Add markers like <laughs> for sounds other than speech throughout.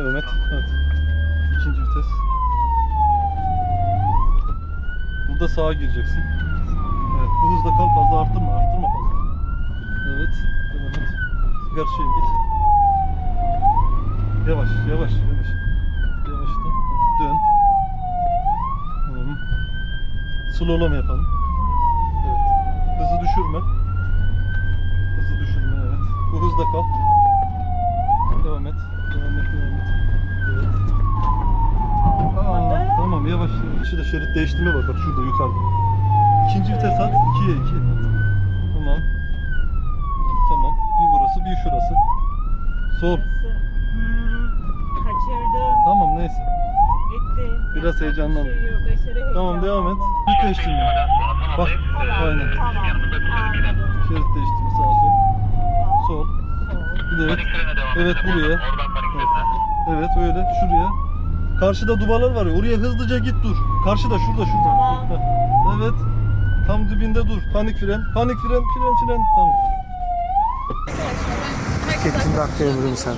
Nerede Ömet? Evet. İkinci vites. Burada sağa gireceksin. Evet. Bu hızda kal fazla arttırma. Arttırma fazla. Evet. Devam et. Karşıya git. Yavaş yavaş yavaş. Yavaşla. Dön. Tamam. Slalom yapalım. Evet. Hızı düşürme. Hızı düşürme evet. Bu hızda kal. Devam et. Aa, tamam yavaş. Şurada şerit değiştirme var bak şurada yukarıda. İkinci vites at. ikiye iki. Tamam. Tamam. Bir burası bir şurası. Sol. Hmm, kaçırdım. Tamam neyse. Gitti. Biraz heyecanlandım. şey yok, aşırı Tamam devam et. heyecanlandım. Şerit değiştirme. Bak aynen. Tamam. Şerit değiştirme sağ sol. Sol. Sol. Bir de evet. Evet buraya. Evet öyle şuraya. Karşıda duvarlar var ya oraya hızlıca git dur. Karşıda şurada şurada. Tamam. <laughs> Evet. Tam dibinde dur. Panik fren. Panik fren fren fren. Tamam. Gittim aktarabilirim sen.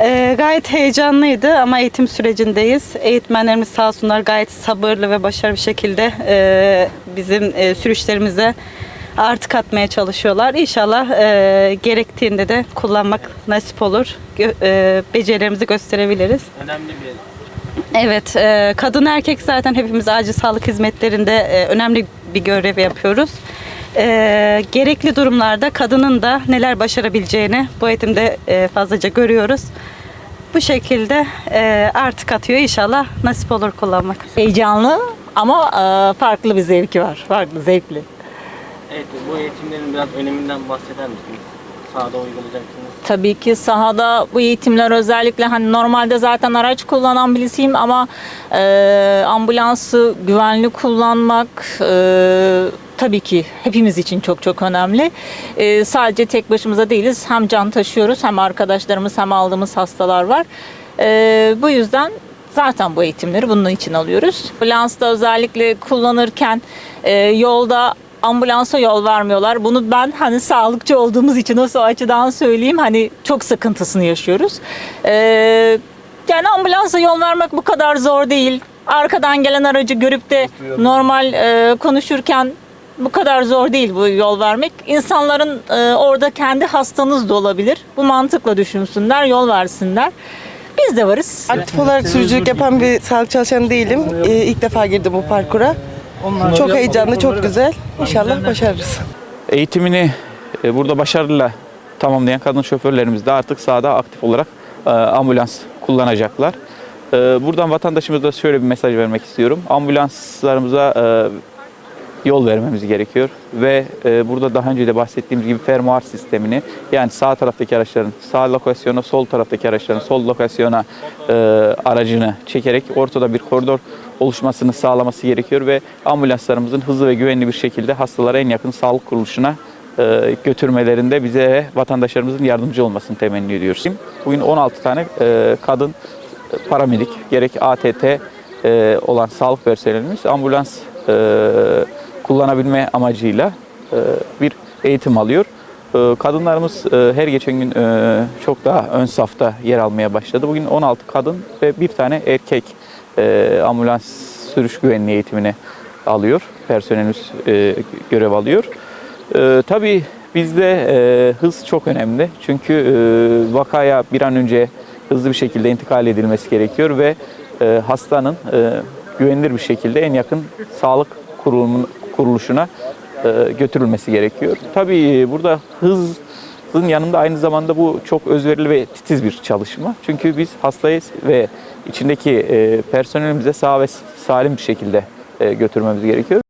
Ee, gayet heyecanlıydı ama eğitim sürecindeyiz. Eğitmenlerimiz sağ olsunlar gayet sabırlı ve başarılı bir şekilde e, bizim e, sürüşlerimize artı katmaya çalışıyorlar. İnşallah e, gerektiğinde de kullanmak nasip olur. Gö- e, becerilerimizi gösterebiliriz. Önemli bir Evet, e, kadın erkek zaten hepimiz acil sağlık hizmetlerinde e, önemli bir görev yapıyoruz. E, gerekli durumlarda kadının da neler başarabileceğini bu eğitimde e, fazlaca görüyoruz. Bu şekilde e, artık atıyor inşallah nasip olur kullanmak. Heyecanlı ama e, farklı bir zevki var. Farklı, zevkli. Evet, bu eğitimlerin biraz öneminden bahseder misiniz? Sahada uygulayacaksınız. Tabii ki sahada bu eğitimler özellikle hani normalde zaten araç kullanan birisiyim ama e, ambulansı güvenli kullanmak e, tabii ki hepimiz için çok çok önemli. E, sadece tek başımıza değiliz. Hem can taşıyoruz hem arkadaşlarımız hem aldığımız hastalar var. E, bu yüzden zaten bu eğitimleri bunun için alıyoruz. Ambulansta özellikle kullanırken e, yolda ambulansa yol vermiyorlar. Bunu ben hani sağlıkçı olduğumuz için o açıdan söyleyeyim. Hani çok sıkıntısını yaşıyoruz. Ee, yani ambulansa yol vermek bu kadar zor değil. Arkadan gelen aracı görüp de normal e, konuşurken bu kadar zor değil bu yol vermek. İnsanların e, orada kendi hastanız da olabilir. Bu mantıkla düşünsünler, yol versinler. Biz de varız. Aktif olarak sürücülük yapan bir sağlık çalışanı değilim. Ee, ilk defa girdim bu parkura. Çok heyecanlı, çok güzel. İnşallah başarırız. Eğitimini e, burada başarıyla tamamlayan kadın şoförlerimiz de artık sahada aktif olarak e, ambulans kullanacaklar. E, Buradan vatandaşımıza şöyle bir mesaj vermek istiyorum. Ambulanslarımıza e, yol vermemiz gerekiyor ve e, burada daha önce de bahsettiğimiz gibi fermuar sistemini yani sağ taraftaki araçların sağ lokasyona, sol taraftaki araçların sol lokasyona e, aracını çekerek ortada bir koridor oluşmasını sağlaması gerekiyor ve ambulanslarımızın hızlı ve güvenli bir şekilde hastalara en yakın sağlık kuruluşuna e, götürmelerinde bize vatandaşlarımızın yardımcı olmasını temenni ediyoruz. Bugün 16 tane e, kadın e, paramedik gerek ATT e, olan sağlık personelimiz ambulans e, kullanabilme amacıyla e, bir eğitim alıyor. E, Kadınlarımız e, her geçen gün çok daha ön safta yer almaya başladı. Bugün 16 kadın ve bir tane erkek ambulans sürüş güvenliği eğitimini alıyor. Personelimiz görev alıyor. Tabii bizde hız çok önemli. Çünkü vakaya bir an önce hızlı bir şekilde intikal edilmesi gerekiyor ve hastanın güvenilir bir şekilde en yakın sağlık kurumun, kuruluşuna e, götürülmesi gerekiyor. Tabii burada hızın yanında aynı zamanda bu çok özverili ve titiz bir çalışma. Çünkü biz hastayı ve içindeki e, personelimize sağ ve salim bir şekilde e, götürmemiz gerekiyor.